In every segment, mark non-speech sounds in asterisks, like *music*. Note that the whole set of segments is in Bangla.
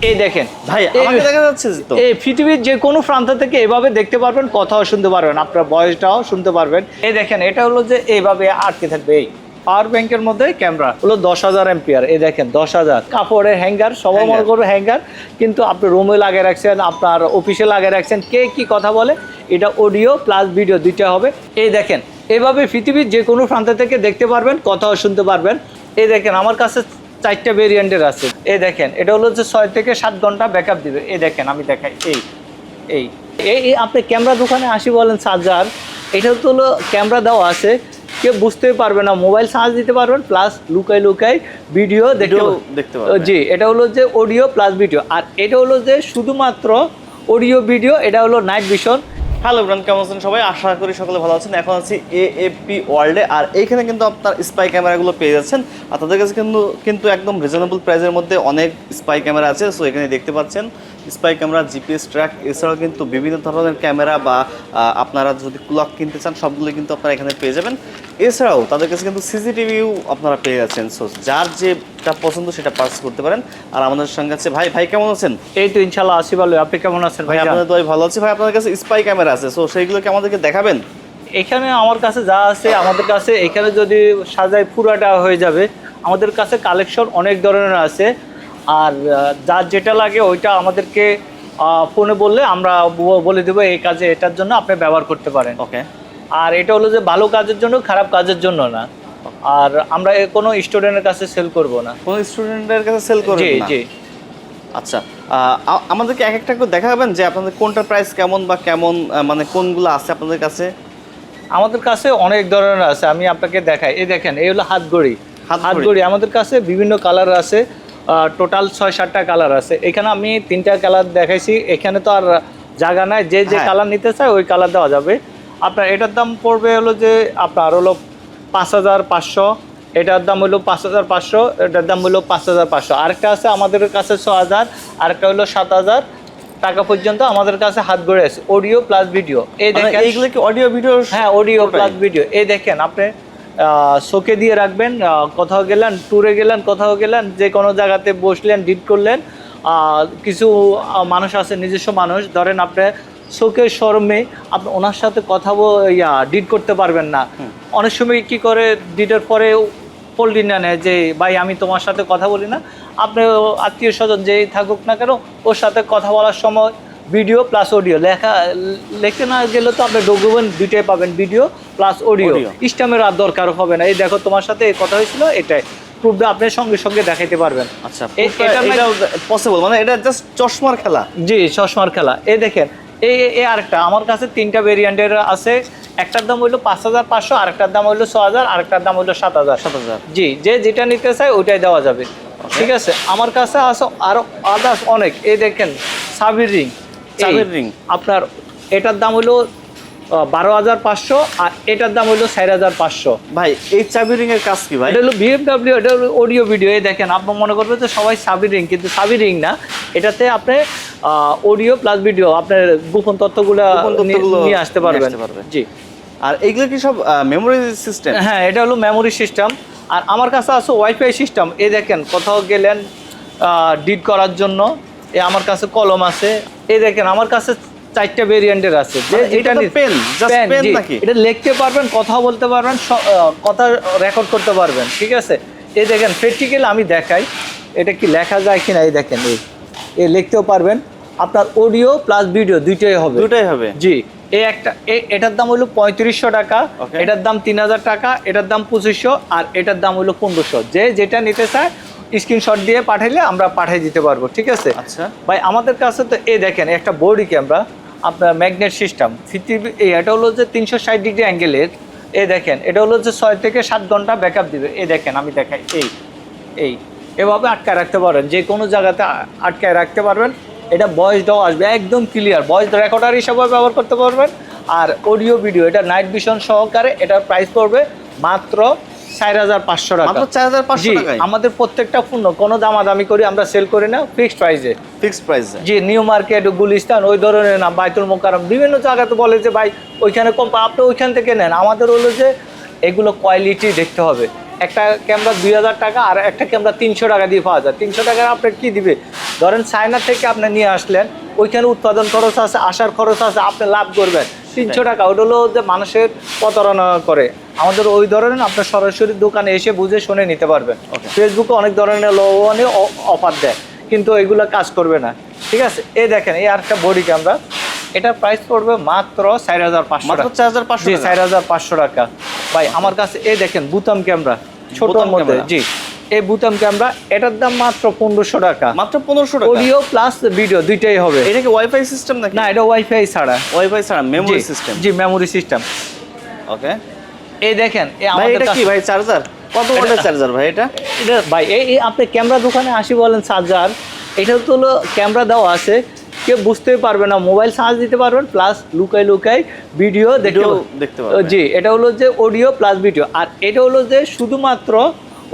এই দেখেন ভাই আমাকে দেখা যাচ্ছে তো। এই পৃথিবীর যে কোনো প্রান্ত থেকে এভাবে দেখতে পারবেন কথাও শুনতে পারবেন আপনার বয়সটাও শুনতে পারবেন। এই দেখেন এটা হলো যে এইভাবে আটকে থাকবে এই পাওয়ার ব্যাংকের মধ্যে ক্যামেরা হলো দশ হাজার এম্পিয়ার এই দেখেন দশ হাজার। কাপড়ের হ্যাঙ্গার সবাই মনে করবে হ্যাঙ্গার কিন্তু আপনি রুমে লাগিয়ে রাখছেন আপনার অফিসে লাগিয়ে রাখছেন কে কি কথা বলে এটা অডিও প্লাস ভিডিও দুইটা হবে। এই দেখেন এভাবে পৃথিবীর যে কোনো প্রান্ত থেকে দেখতে পারবেন কথাও শুনতে পারবেন। এই দেখেন আমার কাছে চারটা ভেরিয়েন্টের আছে। এই দেখেন এটা হলো যে ছয় থেকে সাত ঘণ্টা ব্যাকআপ দিবে। এই দেখেন আমি দেখাই। এই এই এই আপনি ক্যামেরা দোকানে আসি বলেন চার্জার এটা তো হলো ক্যামেরা দেওয়া আছে। কেউ বুঝতেই পারবে না মোবাইল চার্জ দিতে পারবেন প্লাস লুকাই লুকাই ভিডিও দেখতে। জি এটা হলো যে অডিও প্লাস ভিডিও আর এটা হলো যে শুধুমাত্র অডিও ভিডিও এটা হলো নাইট ভিশন হ্যালো ব্রান কেমন আছেন সবাই? আশা করি সকলে ভালো আছেন। এখন আছি এ এফপি ওয়ার্ল্ডে আর এইখানে কিন্তু আপনার স্পাই ক্যামেরাগুলো পেয়ে যাচ্ছেন। আর তাদের কাছে কিন্তু কিন্তু একদম রিজনেবল প্রাইসের মধ্যে অনেক স্পাই ক্যামেরা আছে। সো এখানে দেখতে পাচ্ছেন। স্পাই ক্যামেরা জিপিএস ট্র্যাক এছাড়াও কিন্তু বিভিন্ন ধরনের ক্যামেরা বা আপনারা যদি ক্লক কিনতে চান সবগুলো কিন্তু আপনারা এখানে পেয়ে যাবেন। এছাড়াও তাদের কাছে কিন্তু সিসিটিভিও আপনারা পেয়ে যাচ্ছেন। সো যার যেটা পছন্দ সেটা পার্স করতে পারেন। আর আমাদের সঙ্গে আছে ভাই ভাই কেমন আছেন? এই তো ইনশাল্লাহ আসি ভালো। আপনি কেমন আছেন ভাই ভাই আপনাদের তো ভালো আছি। ভাই আপনাদের কাছে স্পাই ক্যামেরা আছে। সো সেইগুলোকে আমাদেরকে দেখাবেন? এখানে আমার কাছে যা আছে আমাদের কাছে এখানে যদি সাজায় পুরাটা হয়ে যাবে আমাদের কাছে কালেকশন অনেক ধরনের আছে। আর যার যেটা লাগে ওইটা আমাদেরকে ফোনে বললে আমরা বলে দেবো এই কাজে এটার জন্য আপনি ব্যবহার করতে পারেন। ওকে। আর এটা হলো যে ভালো কাজের জন্য খারাপ কাজের জন্য না। আর আমরা কোনো স্টুডেন্টের কাছে সেল করব না। কোনো স্টুডেন্টের কাছে সেল করবেন জি না? জি। আচ্ছা আমাদেরকে এক একটা করে দেখাবেন যে আপনাদের কোনটার প্রাইস কেমন বা কেমন মানে কোনগুলো আছে আপনাদের কাছে? আমাদের কাছে অনেক ধরনের আছে আমি আপনাকে দেখাই। এই দেখেন এই হলো হাতগড়ি। হাতগড়ি আমাদের কাছে বিভিন্ন কালার আছে। টোটাল ছয় সাতটা কালার আছে। এখানে আমি তিনটা কালার দেখাইছি। এখানে তো আর জায়গা নাই। যে যে হ্যাঁ। কালার নিতে চায় ওই কালার দেওয়া যাবে। আপনার এটার দাম পড়বে হলো যে আপনার হলো পাঁচ হাজার পাঁচশো। এটার দাম হলো পাঁচ হাজার পাঁচশো। এটার দাম হলো পাঁচ হাজার পাঁচশো। আরেকটা আছে আমাদের কাছে ছ হাজার। আরেকটা হলো সাত হাজার। টাকা পর্যন্ত আমাদের কাছে হাত গড়ে আছে। অডিও প্লাস ভিডিও এই মানে দেখেন। এইগুলো কি অডিও ভিডিও হ্যাঁ অডিও প্লাস ভিডিও এই দেখেন আপনি শোকে দিয়ে রাখবেন কোথাও গেলেন ট্যুরে গেলেন কোথাও গেলেন যে কোনো জায়গাতে বসলেন ডিট করলেন কিছু মানুষ আছে নিজস্ব মানুষ ধরেন আপনি শোকে শরমে আপনি ওনার সাথে কথা ইয়া ডিট করতে পারবেন না। অনেক সময় কি করে ডিটের পরে পোল্ট্রি না নেয় যে ভাই আমি তোমার সাথে কথা বলি না। আপনি আত্মীয় স্বজন যেই থাকুক না কেন ওর সাথে কথা বলার সময় ভিডিও প্লাস অডিও লেখা লিখতে না গেলে তো আপনি ডকুমেন্ট দুইটাই পাবেন ভিডিও প্লাস অডিও। স্টামের আর দরকার হবে না। এই দেখো তোমার সাথে এই কথা হয়েছিল এটাই। প্রুফটা আপনি সঙ্গে সঙ্গে দেখাইতে পারবেন। আচ্ছা এটা পসিবল মানে এটা জাস্ট চশমার খেলা। জি চশমার খেলা। এই দেখেন এই এই- আরেকটা। আমার কাছে তিনটা ভেরিয়েন্টের আছে। একটার দাম হইল পাঁচ হাজার পাঁচশো আরেকটার দাম হইল ছ হাজার আরেকটার দাম হইল সাত হাজার। সাত হাজার। জি যে যেটা নিতে চায় ওইটাই দেওয়া যাবে। ঠিক আছে? আমার কাছে আছে আরও আদার্স অনেক। এই দেখেন সাবির রিং সাবির ring। আপনার এটার দাম হলো বারো হাজার পাঁচশো আর এটার দাম হলো চার হাজার পাঁচশো। ভাই এই চাবি রিং এর কাজ কি ভাই? এটা হলো বিএমডাব্লিউ এটা হলো অডিও ভিডিও এই দেখেন আপনি মনে করবেন যে সবাই সাবি রিং কিন্তু সাবি রিং না। এটাতে আপনি অডিও প্লাস ভিডিও আপনার গোপন তথ্যগুলো নিয়ে আসতে পারবেন। জি। আর এইগুলো কি সব মেমোরি সিস্টেম হ্যাঁ এটা হলো মেমোরি সিস্টেম আর আমার কাছে আছে ওয়াইফাই সিস্টেম এ দেখেন কোথাও গেলেন ডিড করার জন্য। এ আমার কাছে কলম আছে। এই দেখেন আমার কাছে চারটা ভেরিয়েন্টের আছে। যে মানে এটা তো নি- pen, just pen, pen নাকি? এটা লিখতে পারবেন কথা বলতে পারবেন কথা রেকর্ড করতে পারবেন ঠিক আছে? এই দেখেন প্র্যাকটিক্যাল আমি দেখাই। এটা কি লেখা যায় কিনা এই দেখেন এই। এই লিখতেও পারবেন। আপনার অডিও প্লাস ভিডিও দুইটাই হবে। দুটাই হবে? জি। এই একটা এ- এটার দাম হলো পঁয়ত্রিশশো টাকা। এটার দাম তিন হাজার টাকা এটার দাম পঁচিশশো আর এটার দাম হলো পনেরোশো। যে যেটা নিতে চায় স্ক্রিনশট দিয়ে পাঠাইলে আমরা পাঠিয়ে দিতে পারব ঠিক আছে? আচ্ছা। ভাই আমাদের কাছে তো এ দেখেন একটা বডি ক্যামেরা আপনার ম্যাগনেট সিস্টেম পৃথিবী এই এটা হলো যে তিনশো ষাট ডিগ্রি অ্যাঙ্গেলের এ দেখেন এটা হলো যে ছয় থেকে সাত ঘণ্টা ব্যাকআপ দিবে এ দেখেন আমি দেখাই এই এই এভাবে আটকায় রাখতে পারেন যে কোনো জায়গাতে আটকায় রাখতে পারবেন এটা ভয়েসটাও আসবে একদম ক্লিয়ার ভয়েস রেকর্ডার হিসাবে ব্যবহার করতে পারবেন আর অডিও ভিডিও এটা নাইট ভিশন সহকারে এটার প্রাইস পড়বে মাত্র চার হাজার পাঁচশো টাকা। চার হাজার পাঁচশো আমাদের প্রত্যেকটা পণ্য কোনো দামাদামি করি আমরা সেল করি না ফিক্সড প্রাইসে ফিক্সড প্রাইস জি নিউ মার্কেট গুলিস্তান ওই ধরনের না বাইতুল মোকারম বিভিন্ন জায়গাতে বলে যে ভাই ওইখানে কম আপনি ওইখান থেকে নেন। আমাদের হলো যে এগুলো কোয়ালিটি দেখতে হবে। একটা ক্যামেরা দুই হাজার টাকা আর একটা ক্যামেরা তিনশো টাকা দিয়ে পাওয়া যায়। তিনশো টাকা আপনার কি দিবে? ধরেন চায়না থেকে আপনি নিয়ে আসলেন ওইখানে উৎপাদন খরচ আছে আসার খরচ আছে আপনি লাভ করবেন। তিনশো টাকা ওটা হলো যে মানুষের প্রতারণা করে। আমাদের ওই ধরনের আপনার সরাসরি দোকানে এসে বুঝে শুনে নিতে পারবেন। ফেসবুকে অনেক ধরনের লোনে অফার দেয় কিন্তু এগুলো কাজ করবে না। ঠিক আছে? এই দেখেন এই আরেকটা বডি ক্যামেরা এটার প্রাইস পড়বে মাত্র চার হাজার পাঁচশো মাত্র টাকা। চার হাজার পাঁচশো চার হাজার পাঁচশো টাকা। ভাই আমার কাছে এই দেখেন বুতাম ক্যামেরা ছোটোর মধ্যে। জি এই বুতাম ক্যামেরা এটার দাম মাত্র পনেরোশো টাকা। মাত্র পনেরোশো টাকা? অডিও প্লাস ভিডিও দুইটাই হবে। এটা কি ওয়াইফাই সিস্টেম নাকি? না এটা ওয়াইফাই ছাড়া। ওয়াইফাই ছাড়া মেমোরি সিস্টেম জি মেমোরি সিস্টেম ওকে এই দেখেন ভাই এটা কি ভাই চার্জার কত ওয়াটের চার্জার ভাই এটা? এটা ভাই এই আপনি ক্যামেরা দোকানে আসি বলেন চার্জার এটা তো হলো ক্যামেরা দেওয়া আছে। কেউ বুঝতে পারবে না মোবাইল চার্জ দিতে পারবেন প্লাস লুকাই লুকাই ভিডিও দেখতে দেখতে পারবেন। জি এটা হলো যে অডিও প্লাস ভিডিও আর এটা হলো যে শুধুমাত্র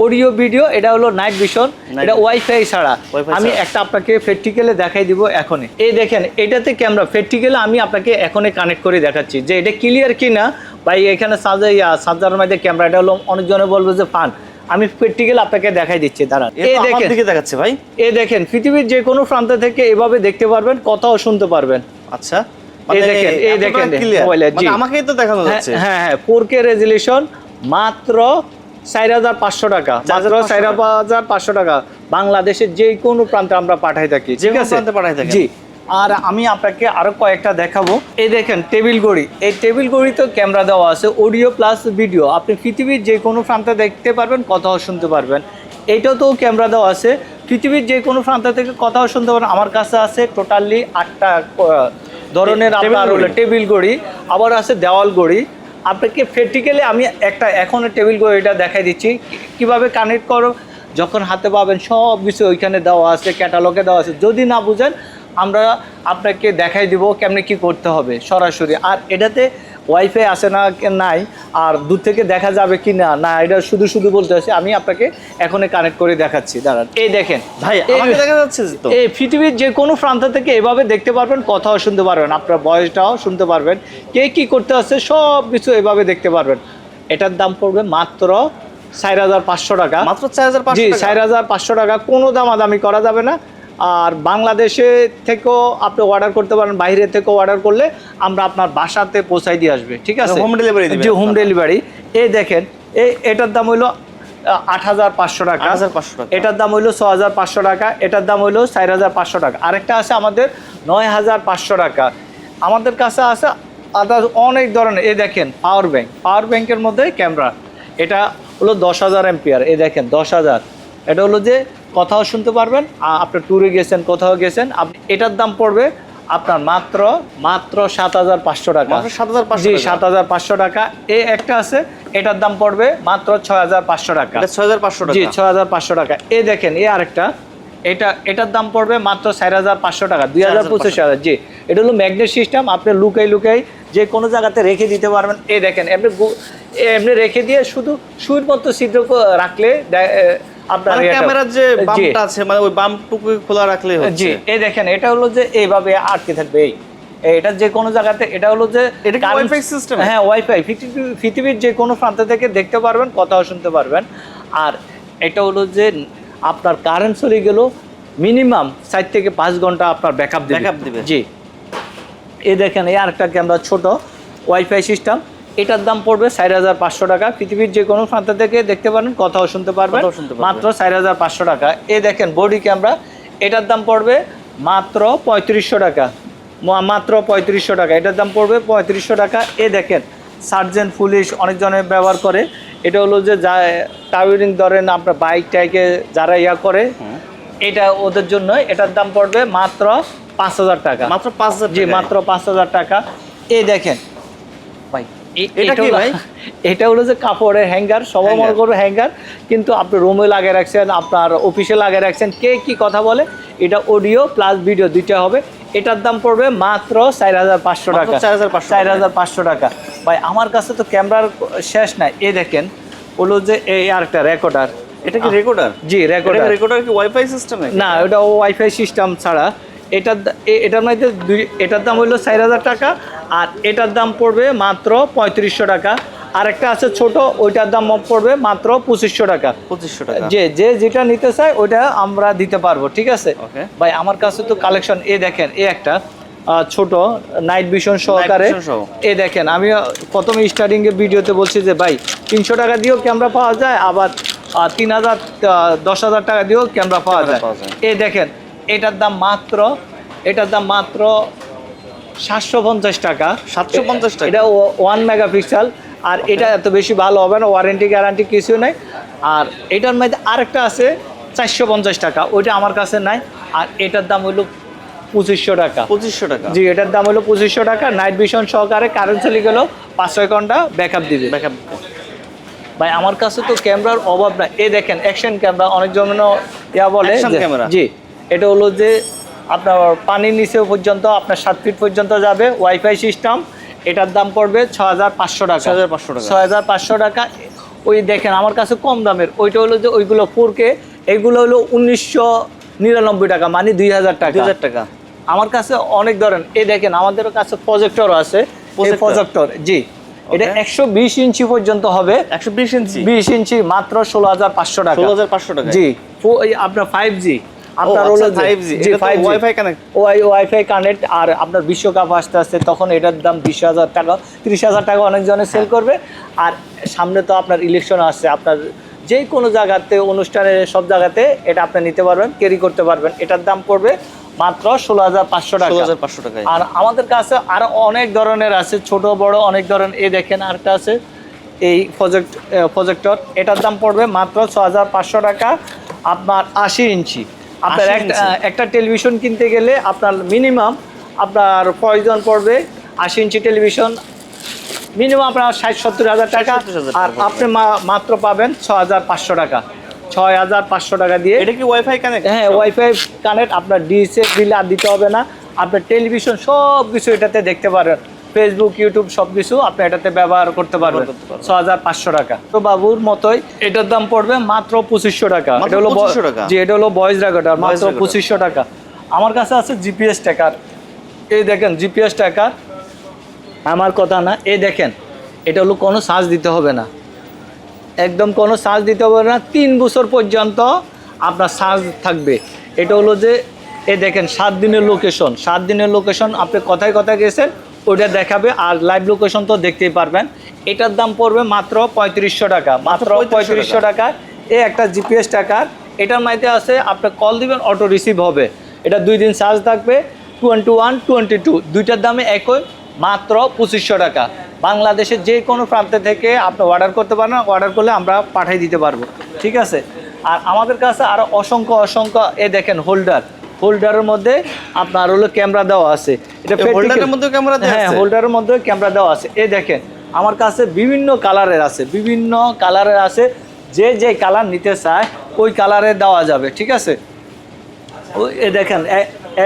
অডিও ভিডিও এটা হলো নাইট ভিশন এটা ওয়াইফাই ছাড়া। আমি একটা আপনাকে প্র্যাকটিক্যালে দেখাই দিব এখনই। এই দেখেন এটাতে ক্যামেরা প্র্যাকটিক্যালে আমি আপনাকে এখনই কানেক্ট করে দেখাচ্ছি যে এটা ক্লিয়ার কিনা ভাই এখানে সাজা সাজার মধ্যে ক্যামেরা এটা হলো অনেকজনে বলব যে ফান। আমি প্র্যাকটিক্যাল আপনাকে দেখাই দিচ্ছি দাঁড়ান। এই দেখেন। দিকে দেখাচ্ছে ভাই। এই দেখেন পৃথিবীর যে কোনো প্রান্ত থেকে এভাবে দেখতে পারবেন কথাও শুনতে পারবেন। আচ্ছা। এই দেখেন, এই দেখেন। আমাকেই তো দেখানো হ্যাঁ যাচ্ছে। হ্যাঁ হ্যাঁ ফোর কে রেজলিউশন মাত্র চার হাজার পাঁচশো টাকা। 4,500 চার হাজার পাঁচশো টাকা। বাংলাদেশের যে কোনো প্রান্তে আমরা পাঠাই থাকি যে প্রান্তে পাঠাই থাকেন। জি। আর আমি আপনাকে আরও কয়েকটা দেখাবো। এই দেখেন টেবিল ঘড়ি। এই টেবিল ঘড়িতেও ক্যামেরা দেওয়া আছে অডিও প্লাস ভিডিও। আপনি পৃথিবীর যে কোনো প্রান্তে দেখতে পারবেন কথাও শুনতে পারবেন। এইটাও তো ক্যামেরা দেওয়া আছে। পৃথিবীর যে কোনো প্রান্ত থেকে কথাও শুনতে পারবেন। আমার কাছে আছে টোটালি আটটা ধরনের টেবিল আপনার টেবিল ঘড়ি। আবার আছে দেওয়াল ঘড়ি। আপনাকে প্র্যাকটিক্যালি আমি একটা এখন টেবিল এটা দেখাই দিচ্ছি। কীভাবে কানেক্ট করো? যখন হাতে পাবেন সব কিছু ওইখানে দেওয়া আছে ক্যাটালগে দেওয়া আছে। যদি না বুঝেন, আমরা আপনাকে দেখাই দিব কেমনে কি করতে হবে সরাসরি। আর এটাতে ওয়াইফাই আছে না নাই আর দূর থেকে দেখা যাবে কি না না এটা শুধু শুধু বলতে আছে আমি আপনাকে এখনই কানেক্ট করে দেখাচ্ছি দাঁড়ান। এই দেখেন ভাই আমাকে দেখা যাচ্ছে তো। এই পৃথিবীর যে কোনো প্রান্ত থেকে এভাবে দেখতে পারবেন কথাও শুনতে পারবেন আপনার বয়সটাও শুনতে পারবেন কে কি করতে আছে সব কিছু এভাবে দেখতে পারবেন। এটার দাম পড়বে মাত্র চার হাজার পাঁচশো টাকা। মাত্র চার হাজার পাঁচশো চার হাজার পাঁচশো টাকা কোনো দাম দামাদামি করা যাবে না। আর বাংলাদেশে থেকেও আপনি অর্ডার করতে পারেন বাইরে থেকেও অর্ডার করলে আমরা আপনার বাসাতে পৌঁছাই দিয়ে আসবে ঠিক আছে? হোম ডেলিভারি জি হোম ডেলিভারি এই দেখেন এই এটার দাম হইল আট হাজার পাঁচশো টাকা। 8,500 টাকা। এটার দাম হইল ছ হাজার পাঁচশো টাকা এটার দাম হইল চার হাজার পাঁচশো টাকা। আরেকটা আছে আমাদের নয় হাজার পাঁচশো টাকা। আমাদের কাছে আছে আদার অনেক ধরনের। এই দেখেন পাওয়ার ব্যাংক পাওয়ার ব্যাংকের মধ্যে ক্যামেরা এটা হলো দশ হাজার এম্পিয়ার এই দেখেন দশ হাজার। এটা হলো যে কথাও শুনতে পারবেন আপনি ট্যুরে গেছেন কোথাও গেছেন আপনি এটার দাম পড়বে আপনার মাত্র মাত্র সাত হাজার পাঁচশো টাকা। সাত হাজার জি সাত হাজার পাঁচশো টাকা। এ একটা আছে এটার দাম পড়বে মাত্র ছয় হাজার পাঁচশো টাকা। ছয় হাজার পাঁচশো জি টাকা। ছয় হাজার পাঁচশো টাকা। এ দেখেন এ আরেকটা এটা এটার দাম পড়বে মাত্র চার হাজার পাঁচশো টাকা দুই হাজার পঁচিশ হাজার। জি এটা হলো ম্যাগনেট সিস্টেম আপনি লুকাই লুকাই যে কোনো জায়গাতে রেখে দিতে পারবেন। এ দেখেন এমনি এমনি রেখে দিয়ে শুধু সুইর মতো ছিদ্র রাখলে আপনার মানে ক্যামেরার যে জি, বাম্পটা আছে মানে ওই বাম্পটুকু খোলা রাখলেই জি এই দেখেন এটা হলো যে এইভাবে আটকে থাকবে এই। এটা যে কোনো জায়গাতে এটা হলো যে এটা current- Wi-Fi হ্যাঁ ওয়াইফাই পৃথিবীর যে কোনো প্রান্ত থেকে দেখতে পারবেন কথাও শুনতে পারবেন। আর এটা হলো যে আপনার কারেন্ট চলে গেল মিনিমাম চার থেকে পাঁচ ঘণ্টা আপনার ব্যাকআপ Backup দিবে। জি। এই দেখেন এই আরেকটা ক্যামেরা ছোট ওয়াইফাই সিস্টেম এটার দাম পড়বে চার হাজার পাঁচশো টাকা। পৃথিবীর যে কোনো প্রান্ত থেকে দেখতে পারেন কথাও শুনতে পারবেন। মাত্র চার হাজার পাঁচশো টাকা। এ দেখেন বডি ক্যামেরা। এটার দাম পড়বে মাত্র পঁয়ত্রিশশো টাকা। মাত্র পঁয়ত্রিশশো টাকা। এটার দাম পড়বে পঁয়ত্রিশশো টাকা। এ দেখেন সার্জেন্ট পুলিশ অনেকজনে ব্যবহার করে। এটা হলো যে যা টাউরিং ধরেন আপনার বাইক টাইকে যারা ইয়া করে এটা ওদের জন্য এটার দাম পড়বে মাত্র পাঁচ হাজার টাকা। মাত্র পাঁচ হাজার জি মাত্র পাঁচ হাজার টাকা। এ দেখেন এটা কি হলো- ভাই? *laughs* এটা হলো যে কাপড়ের হ্যাঙ্গার সবাই মনে করবে হ্যাঙ্গার। কিন্তু আপনি রুমে লাগিয়ে রাখছেন আপনার অফিসে লাগিয়ে রাখছেন কে কি কথা বলে এটা অডিও প্লাস ভিডিও দুইটা হবে। এটার দাম পড়বে মাত্র চার হাজার পাঁচশো টাকা। 4,500 চার হাজার পাঁচশো টাকা। ভাই আমার কাছে তো ক্যামেরার শেষ নাই। এ দেখেন হলো যে এই আরেকটা রেকর্ডার এটা কি রেকর্ডার জি রেকর্ডার রেকর্ডার কি ওয়াইফাই সিস্টেম না ওটা ওয়াইফাই সিস্টেম ছাড়া। এটার এটার মধ্যে দুই এটার দাম হলো চার হাজার টাকা আর এটার দাম পড়বে মাত্র পঁয়ত্রিশশো টাকা। আরেকটা আছে ছোট ওইটার দাম পড়বে মাত্র পঁচিশশো টাকা। পঁচিশশো টাকা। যে যে যেটা নিতে চায় ওইটা আমরা দিতে পারব ঠিক আছে. ভাই আমার কাছে তো কালেকশন এ দেখেন এ একটা ছোট নাইট ভিশন সহকারে। এ দেখেন আমি প্রথমে স্টার্টিং এর ভিডিওতে বলছি যে ভাই তিনশো টাকা দিয়েও ক্যামেরা পাওয়া যায় আবার তিন হাজার দশ হাজার টাকা দিয়েও ক্যামেরা পাওয়া যায়। এ দেখেন এটার দাম মাত্র এটার দাম মাত্র সাতশো পঞ্চাশ টাকা। 750 টাকা? এটা ওয়ান মেগাপিক্সেল আর এটা এত বেশি ভালো হবে না ওয়ারেন্টি গ্যারান্টি কিছু নেই। আর এটার মধ্যে আরেকটা আছে চারশো পঞ্চাশ টাকা ওইটা আমার কাছে নাই। আর এটার দাম হলো পঁচিশশো টাকা। পঁচিশশো টাকা। জি এটার দাম হলো পঁচিশশো টাকা। নাইট ভিশন সহকারে কারেন্ট চলে গেল পাঁচ ছয় ঘণ্টা ব্যাকআপ দিবে। ব্যাকআপ ভাই আমার কাছে তো ক্যামেরার অভাব না এ দেখেন অ্যাকশন ক্যামেরা অনেক জন ইয়া বলে ক্যামেরা জি। এটা হলো যে আপনার পানির নিচে পর্যন্ত আপনার সাত ফিট পর্যন্ত যাবে ওয়াইফাই সিস্টেম এটার দাম পড়বে ছ হাজার পাঁচশো টাকা। 6,500 টাকা। ছ হাজার পাঁচশো টাকা। ওই দেখেন আমার কাছে কম দামের। ওইটা হলো যে ওইগুলো ফোর কে এগুলো হলো উনিশশো নিরানব্বই টাকা মানে দুই হাজার টাকা। হাজার টাকা। আমার কাছে অনেক ধরেন এই দেখেন আমাদের কাছে প্রজেক্টর আছে। প্রজেক্টর জি। এটা একশো বিশ ইঞ্চি পর্যন্ত হবে। একশো বিশ ইঞ্চি? বিশ ইঞ্চি মাত্র ষোলো হাজার পাঁচশো টাকা। ষোলো হাজার পাঁচশো টাকা জি। আপনার ফাইভ জি আপনার হলো 5G জি ফাইভ Wi-Fi ওয়াই ওয়াইফাই কানেক্ট আর আপনার বিশ্বকাপ আসতে আসতে তখন এটার দাম বিশ হাজার টাকা তিরিশ হাজার টাকা অনেকজনে সেল করবে। আর সামনে তো আপনার ইলেকশন আসছে আপনার যে কোনো জায়গাতে অনুষ্ঠানে সব জায়গাতে এটা আপনি নিতে পারবেন ক্যারি করতে পারবেন। এটার দাম পড়বে মাত্র ষোলো হাজার পাঁচশো টাকা। হাজার পাঁচশো টাকায়। আর আমাদের কাছে আরও অনেক ধরনের আছে ছোট বড় অনেক ধরনের এই দেখেন আরেকটা আছে এই প্রজেক্ট প্রজেক্টর এটার দাম পড়বে মাত্র ছ হাজার পাঁচশো টাকা আপনার আশি ইঞ্চি। আপনার একটা একটা টেলিভিশন কিনতে গেলে আপনার মিনিমাম আপনার প্রয়োজন পড়বে আশি ইঞ্চি টেলিভিশন মিনিমাম আপনার ষাট সত্তর হাজার টাকা। আর আপনি মাত্র পাবেন ছ হাজার পাঁচশো টাকা। ছয় হাজার পাঁচশো টাকা দিয়ে এটা কি ওয়াইফাই কানেক্ট হ্যাঁ ওয়াইফাই কানেক্ট আপনার ডিসে বিল আর দিতে হবে না। আপনার টেলিভিশন সব কিছু এটাতে দেখতে পারেন। ফেসবুক ইউটিউব সব কিছু আপনি এটাতে ব্যবহার করতে পারবেন। ছ হাজার পাঁচশো টাকা। তো বাবুর মতোই এটার দাম পড়বে মাত্র পঁচিশশো টাকা। এটা হলো ব- 2500 টাকা? জি এটা হলো ভয়েস রেকর্ডার মাত্র পঁচিশশো টাকা। আমার কাছে আছে জিপিএস ট্যাকার এই দেখেন জিপিএস ট্যাকার আমার কথা না এই দেখেন এটা হলো কোনো চার্জ দিতে হবে না। একদম কোনো চার্জ দিতে হবে না তিন বছর পর্যন্ত আপনার চার্জ থাকবে। এটা হলো যে এ দেখেন সাত দিনের লোকেশন সাত দিনের লোকেশন আপনি কথায় কথায় গেছেন ওইটা দেখাবে আর লাইভ লোকেশন তো দেখতেই পারবেন। এটার দাম পড়বে মাত্র পঁয়ত্রিশশো টাকা। মাত্র 3500 পঁয়ত্রিশশো টাকা। এ একটা জিপিএস টাকার এটার মাইতে আছে আপনি কল দিবেন অটো রিসিভ হবে। এটা দুই দিন চার্জ থাকবে টোয়েন্টি ওয়ান টোয়েন্টি টু দুইটার দামে একই মাত্র পঁচিশশো টাকা। বাংলাদেশের যে কোনো প্রান্তে থেকে আপনি অর্ডার করতে পারেন অর্ডার করলে আমরা পাঠিয়ে দিতে পারব। ঠিক আছে? আর আমাদের কাছে আরও অসংখ্য অসংখ্য এ দেখেন হোল্ডার হোল্ডারের মধ্যে আপনার হলো ক্যামেরা দেওয়া আছে। এটা এর practical- মধ্যেও হ্যাঁ হোল্ডারের মধ্যে ক্যামেরা দেওয়া আছে। এই দেখেন আমার কাছে বিভিন্ন কালারের আছে বিভিন্ন কালারের আছে। যে যে কালার নিতে চায় ওই কালারে দেওয়া যাবে ঠিক আছে? এ দেখেন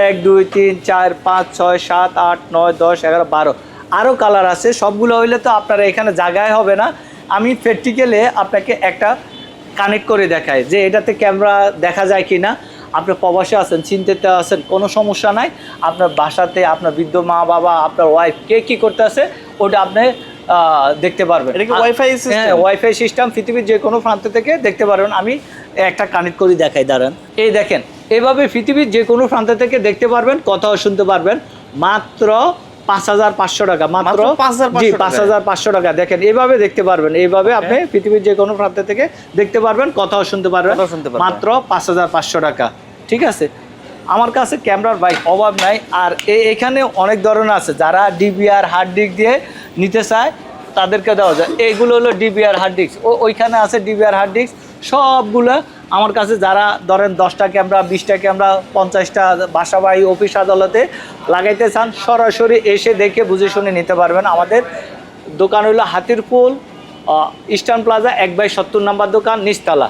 এক দুই তিন চার পাঁচ ছয় সাত আট নয় দশ এগারো বারো। আরও কালার আছে সবগুলো হইলে তো আপনার এখানে জায়গায় হবে না। আমি প্র্যাকটিক্যালে আপনাকে একটা কানেক্ট করে দেখাই যে এটাতে ক্যামেরা দেখা যায় কি না আপনি প্রবাসে আছেন চিন্তিত আছেন কোনো সমস্যা নাই। আপনার বাসাতে আপনার বৃদ্ধ মা বাবা আপনার ওয়াইফ কে কী করতে আছে ওটা আপনি দেখতে পারবেন। এটা কি Wi-Fi হ্যাঁ ওয়াইফাই সিস্টেম পৃথিবীর যে কোনো প্রান্ত থেকে দেখতে পারবেন। আমি একটা কানেক্ট করি দেখাই দাঁড়ান। এই দেখেন এভাবে পৃথিবীর যে কোনো প্রান্ত থেকে দেখতে পারবেন কথাও শুনতে পারবেন। মাত্র পাঁচ হাজার পাঁচশো টাকা মাত্র? মাত্র 5,500 জি? পাঁচ হাজার পাঁচশো টাকা। দেখেন এইভাবে দেখতে পারবেন এইভাবে আপনি পৃথিবীর যে কোনো প্রান্ত থেকে দেখতে পারবেন কথাও শুনতে পারবেন। মাত্র পাঁচ হাজার পাঁচশো টাকা। ঠিক আছে? আমার কাছে ক্যামেরার বাইক অভাব নাই আর এখানে অনেক ধরনের আছে। যারা ডিবিআর হার্ড ডিস্ক দিয়ে নিতে চায় তাদেরকে দেওয়া যায়। এইগুলো হলো ডিবিআর হার্ড ডিস্ক ওইখানে আছে ডিবিআর হার্ড ডিস্ক সবগুলো আমার কাছে যারা ধরেন দশটা ক্যামেরা, বিশটা ক্যামেরা, পঞ্চাশটা বাসাবাড়ি, অফিস আদালতে লাগাইতে চান, সরাসরি এসে দেখে বুঝে শুনে নিতে পারবেন। আমাদের দোকান হলো হাতিরপুল ইস্টার্ন প্লাজা, এক বাই সত্তর নাম্বার দোকান, নিচতলা।